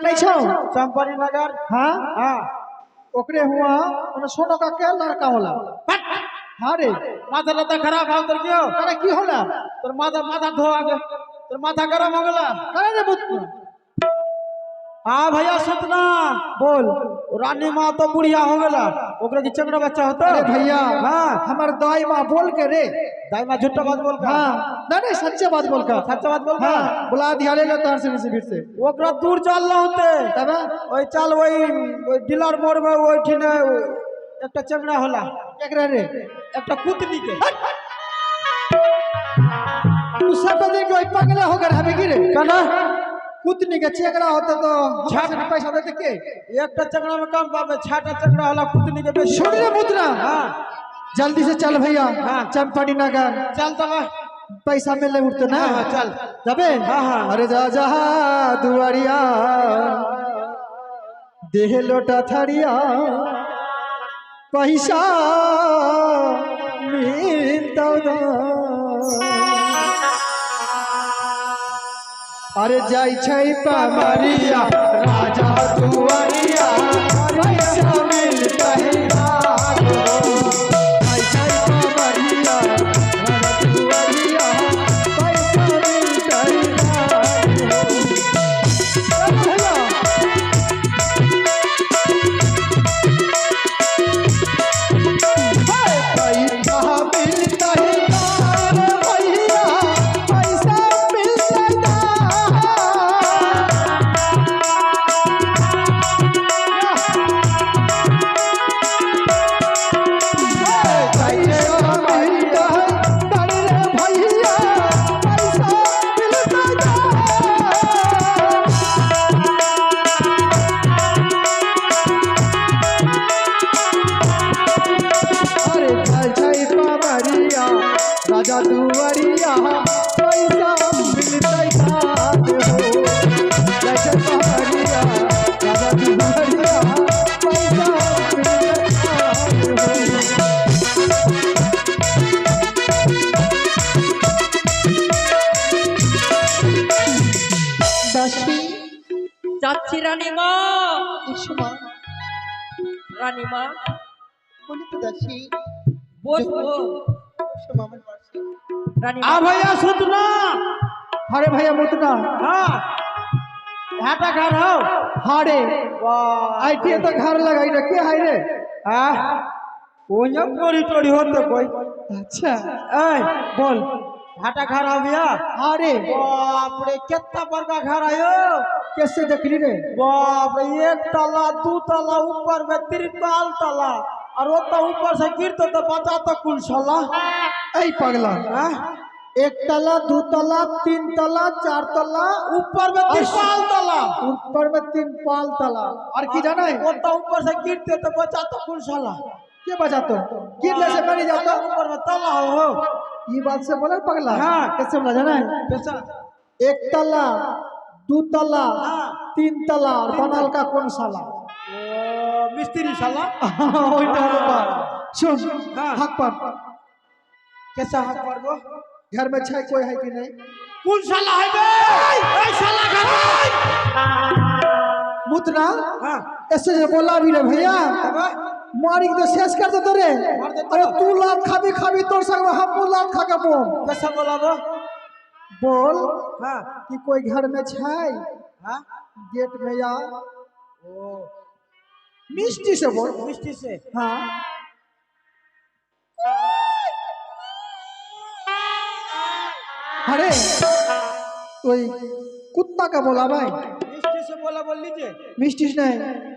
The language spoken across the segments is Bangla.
લઈશો ચંપારીનગર હા હા ઓકરે હુઆ અને સોનો કા કે લડકા होला પટ હા रे માથા લતા ખરાબ આવ તર કયો અરે કી होला તર માથા માથા ધો આગે તર માથા ગરમ હોગલા કરે રે ભૂત हाँ भैया सतना बोल। रानी माँ तो बुढ़िया हो गला ओकरे बच्चा होता? अरे भैया। हाँ। हमारे दाई माँ बोल के रे। दाई माँ झूठा बात बोल का हाँ। ना नहीं सच्चे बात बोल का सच्चे बात बोल का हाँ। बुला दिया ले लेता हर से फिर से। वो ओकरा दूर चाल ना होते। तब? वही चाल वही वही डिलर मोड़ में वही ठिने एक तो चंगड़ा होला। क्या कर रे? एक तो कुतनी के तू सब देख वही पगला होकर हमें गिरे कना? कुतनी के चेकड़ा होता तो छठ पैसा देते के एक चकड़ा में कम पावे छठ चकड़ा होला कुतनी के सुन रे मुद्रा हां जल्दी से चल भैया हां चंपाटी नगर चल तब पैसा मिलने उठते ना हां चल तबे हां हां अरे जा जा दुआरिया देह लोटा थरिया पैसा मिलता अरे जाई छै पमरिया राजा दुआरिया पैसा मिलता है যাচ্ছি রানী রানীমা সুমা রানীমা। বলি তো দাসি বসবো। সুমা আমার পাশে। রানীমা। আ ভাইয়া শুত না? আরে ভাইয়া মত না। হ্যাঁ হাটা ঘর হাও। হাড়ে। আইটি তো ঘর লাগাই না কে হাই রে? আহ ওই করি টড়ি হতো কই আচ্ছা। এই বল। घाटा घर हो भैया हारे बाप रे कितना बड़का घर आयो कैसे देखली रे बाप रे एक तला दू तला ऊपर में तिरपाल तला और वो तो ऊपर से गिरते तो बचा तो कुल सला ऐ पगला हाँ? एक तला दो तला तीन तला चार तला ऊपर में तिरपाल तला ऊपर में तीन पाल तला और की जाना है वो तो ऊपर से गिरते तो बचा तो कुल सला के बजा तो गिरने से बनी जाता ऊपर में तला हो हो ये बात से बोला पगला हाँ। कैसे बोला जाना है कैसा एक तला दो तला हाँ। तीन तला और बनल का कौन साला ओ, मिस्त्री साला ওইটা হলো পার। শোন हाँ। হাক পার कैसा हाथ पर वो घर में छै कोई है कि नहीं कुल साला है बे ए साला घर मुतना हाँ ऐसे जो बोला भी रे भैया अब मारी के तो शेष कर देते रे मार देते अरे हो। तू लात खाबी खाबी तोर संग में हम लात खा के बोल कैसा बोला वो बोल हाँ कि कोई घर में छै हाँ गेट में या ओ मिष्टी से बोल मिस्त्री से हाँ अरे कोई कुत्ता का बोला भाई मिस्त्री से बोला बोल लीजिए मिष्टी से नहीं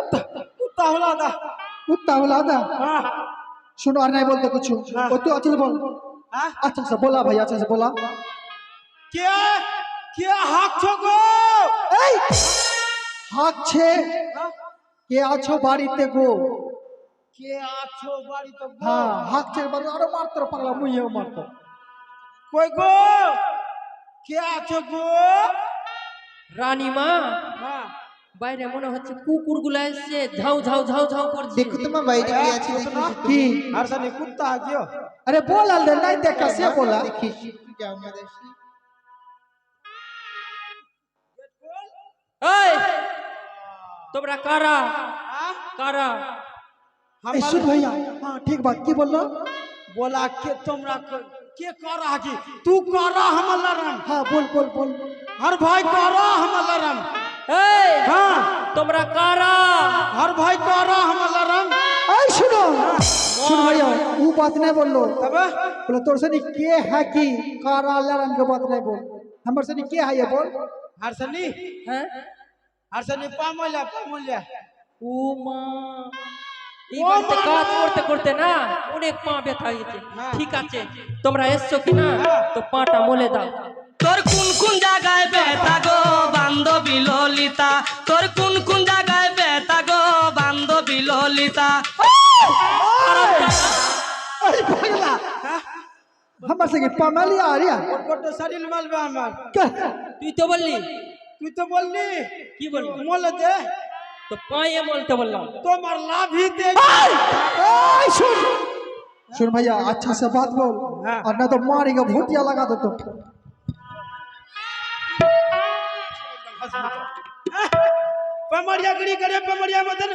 কুত্তা হলো আদা শুনো আর নাই বলতে কিছু ও তো আছে বল আচ্ছা আচ্ছা বলা ভাই আচ্ছা আচ্ছা বলা কে কে হাঁকছো গো এই হাঁকছে কে আছো বাড়িতে গো কে আছো বাড়িতে গো হ্যাঁ হাঁকছে বাড়ি আরও মারতো পাগলা মুইও মারতো কই গো কে আছো গো রানীমা বাইরে মনে হচ্ছে কুকুরগুলা এসছে ঝাউ ঝাউ ঝাউ ঝাউ করছে। দেখো তোমার বাইরে কি আচ্ছা, আছে কি? আর জানি কুত্তা আগিও আরে বল আল আলদে নাই দেখা সে বলা। দেখি কি আমাদের এই তোমরা কারা? কারা? ঈশ্বর ভাইয়া। হ্যাঁ ঠিক বাত কি বলল? বলা কে তোমরা কে কারা কি তু কারা হামালারাম। হ্যাঁ বল বল বল। আর ভাই কর কারা হামালারাম। এই हाँ তোমরা কারা हर भाई करा हम लरम এই শুনো শুন ভাইয়া ও বাত নাই বললো तब बोला तोर सनी के है की कारा लरन के बात नहीं बोल हमर सनी के है ये बोल हर सनी হ্যাঁ हर सनी पामोल्या पामोल्या ও মা এই বাড়িতে কাজ করতে করতে না অনেক পা ব্যথা গেছে হ্যাঁ। ঠিক আছে তোমরা এসছো কি না তো পাটা মলে দাও তোর কোন কোন জায়গায় বেতা গো বান্ধবী ললিতা তোর কোন কোন জায়গায় বেতা গো বান্ধবী ললিতা अरे पगला हमर से के पमली आ रिया और कोट शरीर मालबे हमर के তুই তো বললি तू तो बोलली কি বললি मोल दे তো পায়ে বলতে বললাম তোমার লাভ ही दे ए सुन सुन भैया अच्छा से बात बोल हाँ। और ना तो मारेगा भूतिया लगा दो तो পামারিয়া গড়ি করে পামারিয়া মদন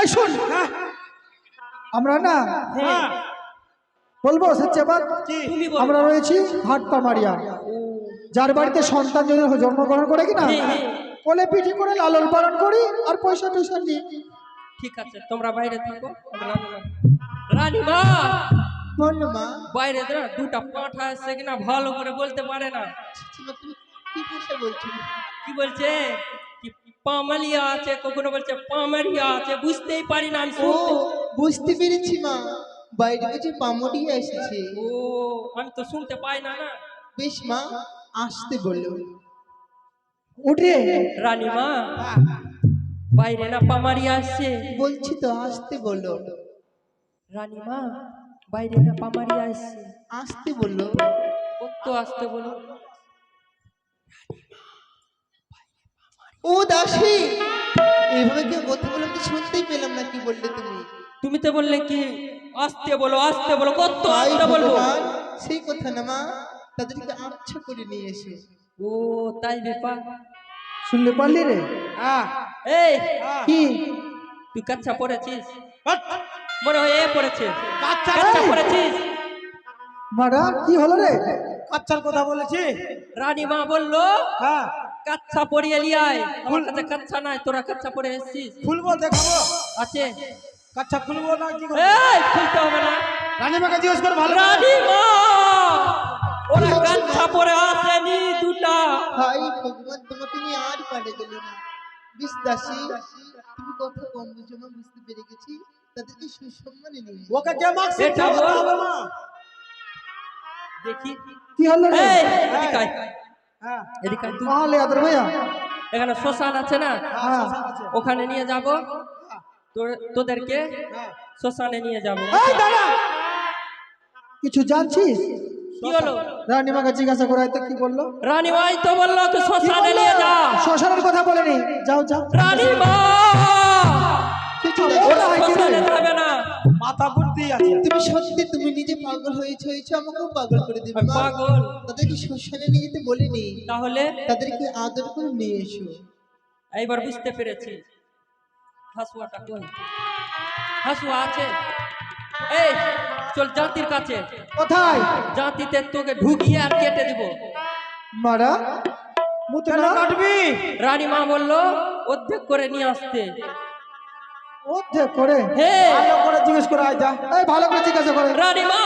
এই শুন। আমরা না বলব সত্যি বাদ আমরা রয়েছি হাট পামারিয়া। যার বাড়িতে সন্তান যদি জন্মগ্রহণ করে কিনা কোলে পিঠি করে লালন পালন করি আর পয়সা টয়সা দিই ঠিক আছে তোমরা বাইরে থাকো রানী মা! বল মা। বাইরে দাঁড়া দুটা পাঠা আছে কিনা ভালো করে বলতে পারে না। কি ভাষা বলছো? কি বলছে? কি পামালিয়া আছে কখনো বলছে পামারিয়া আছে বুঝতেই পারি না আমি ও বুঝতে পেরেছি মা। বাইরে বুঝি পামড়িয়ে এসেছে। ও আমি তো শুনতে পাই না না। বেশ মা আসতে বলো। উঠে। রানীমা বাইরে না পামারিয়া আসছে? বলছি তো আসতে বলো। রানীমা বাইরে না পামারিয়া আসছে? আসতে বলো। কত আসতে বলো। ও দাসী এইভাবে কেউ কথা বললাম? তো শুনতেই পেলাম না কি বললে তুমি? তুমি তো বললে কি আসতে বলো আসতে বলো কত আসতে বলব? সেই কথা না মা তাদেরকে আচ্ছা করে নিয়ে এসে। ও তাই ব্যাপার। শুনলে পারলি রে? আ এই কি? তুই কাচ্চা পড়েছিস? মনে হয় এ পড়েছে। কাচ্চা পড়েছিস? মারা কি হলো রে? কাচ্চার কথা বলেছি? রানীমা বলল হ্যাঁ। কাচ্চা পরিয়ে লিয়াই আমার কাছে কাচ্চা নাই তোরা কাচ্চা পরে এসেছিস। খুলবো দেখাবো? আছে। কাচ্চা খুলবো না কি করব? এই খুলতে হবে না। রানীমাকে জিজ্ঞেস করে ভালো রানীমা! ওরা কাচ্চা পরে আসেনি দুটা। হাই ভগবান তোমাকে নিয়ে আর পারে গেল না। বিশ দাসী তুমি কথা কম বুঝো মা বুঝতে পেরে গেছি? তাদেরকে সুসম্মানে নিয়ে ওকে যে মার্কস এটা বল। হবে মা। দেখি। কি হলো রে? এই এদিকে আয়, হ্যাঁ। এদিকে আয়। তাহলে আদর ভাইয়া। এখানে শ্মশান আছে না? হ্যাঁ। ওখানে নিয়ে যাব। তোদেরকে হ্যাঁ শ্মশানে নিয়ে যাব। কিছু জানছিস? কি হলো? রানীমাকে জিজ্ঞাসা করাই তো কি বলল? রানীমাই তো বলল তো শ্মশানে নিয়ে যা। শ্মশানের কথা বলেনি। যাও যাও। রানী রানীমা কিছু হয় শ্মশানে যাবে না। মাথা বুদ্ধি আছে। তুমি সত্যি তুমি নিজে পাগল হয়েছো হয়েছো আমাকেও পাগল করে দেবে। মা পাগল। তাদেরকে শ্মশানে নিয়ে যেতে বলিনি তাহলে? তাদেরকে আদর করে নিয়ে এসো। এইবার বুঝতে পেরেছি। হাসুয়াটা কই? হাসুয়া আছে। এই চল জাতির কাছে। কোথায়? জাতিতে তোকে ঢুকিয়ে আর কেটে দিব। মারা? মুতে কেন না কাটবি? রানীমা বলল অর্ধেক করে নিয়ে আসতে। করে। হে। ভালো করে জিজ্ঞেস করে আয় যা। এই ভালো করে জিজ্ঞাসা করে। রানীমা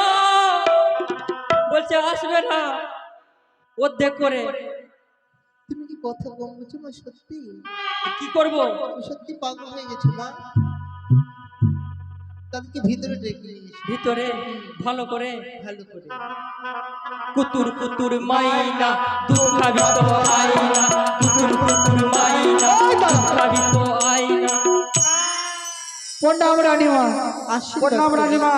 বলছে আসবে না। অর্ধেক করে। তুমি কি কথা কম বুঝো মা সত্যি? কি করব? সত্যি পাগল হয়ে গেছো মা তাদেরকে ভিতরে ডেকে ভিতরে ভালো করে। ভালো করে। কুতুর কুতুর মাইনা দুঃখাবিত আইনা কুতুর কুতুর মাইনা দুঃখাবিত আইনা প্রণাম রানীমা প্রণাম রানীমা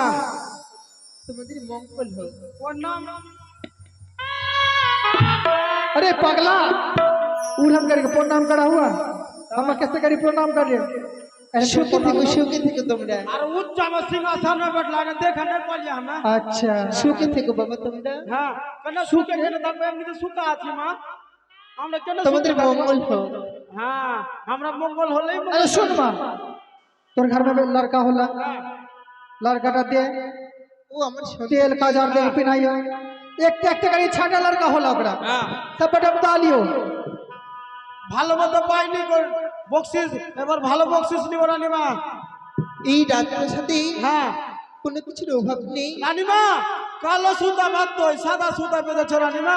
তোমাদের মঙ্গল হোক প্রণাম अरे पगला उड़न करके प्रणाम करा हुआ हम कैसे करी प्रणाम कर लिए शोके थे शोके थे तुमरा अरे उच्च हम सिंहासन में बैठ लागे देखा नहीं पड़ जा ना अच्छा शोके थे बाबा तुमरा हां कने शोके थे तब हम तो सुखा छी मां हमरा केना তোমাদের মঙ্গল হোক হ্যাঁ আমরা মঙ্গল হলেই আরে শোন মা माँ तोर घर में लड़का होला लड़का दे ও আমার সন্তান तेल काजर दे पिनाइयो एक एक करी छाटा लड़का होला ओकरा হ্যাঁ सब बटे बता लियो ভালো মতো পাইনি গো বকশিস এবার ভালো বকশিস নিব রানীমা এই রাজপ্রাসাদে হ্যাঁ কোনো কিছুর অভাব নেই রানীমা কালো সুতা বাদ তো সাদা সুতা বেঁধেছ রানীমা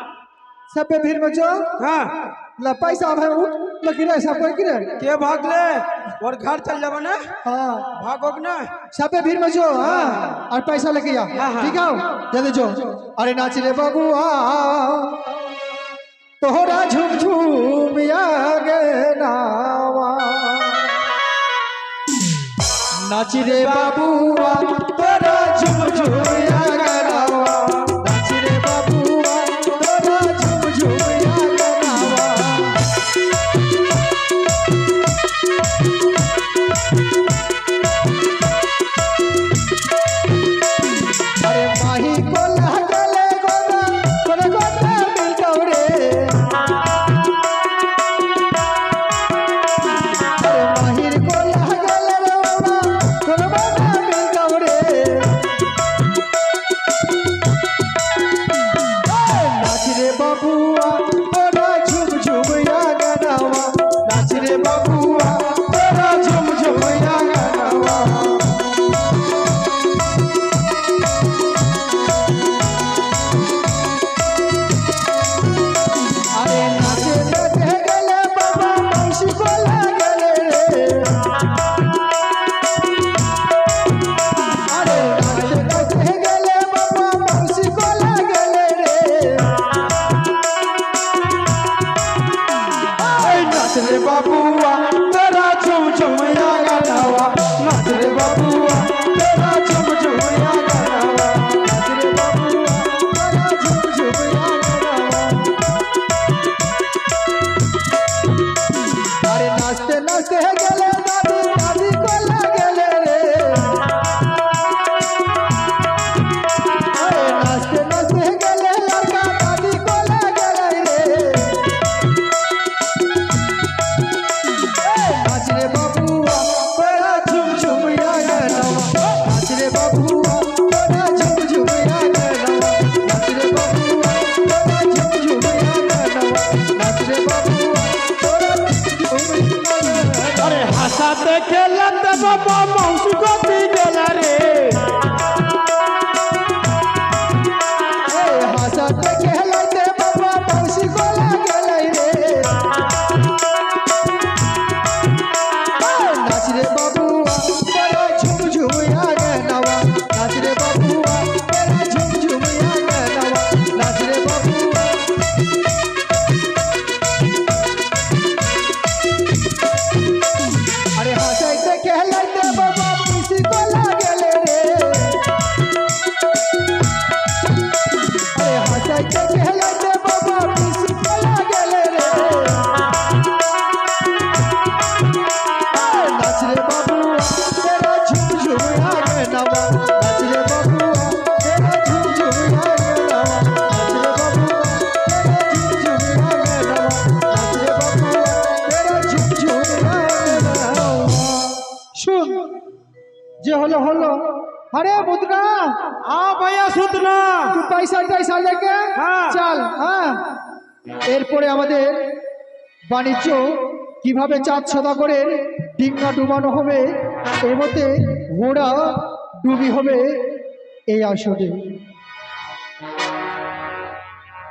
हाँ सबे भीड़ में जो हाँ। ला पैसा भाई उठ लगी रे सब कोई गिरे। के भाग ले? और घर चल जाबा ना? हाँ। भागोग ना? सबे भीड़ में जो हाँ। और पैसा लेके आ हाँ, हाँ। ठीक है? जल्दी जो अरे नाच रे बाबू आ तोहरा झूम झूम आगे नावा। नाच रे बाबू आ तोरा झूम झूम খেলাতে খেলাতে বাবা। আরে মুদনা हाँ भैया सुतना तू पैसा टैसा लेके हाँ। চল হ্যাঁ এরপরে আমাদের বাণিজ্য কিভাবে চাঁদ সদা করে ডিঙ্গা ডুবানো হবে এর মধ্যে ঘোড়া ডুবি হবে এই আসরে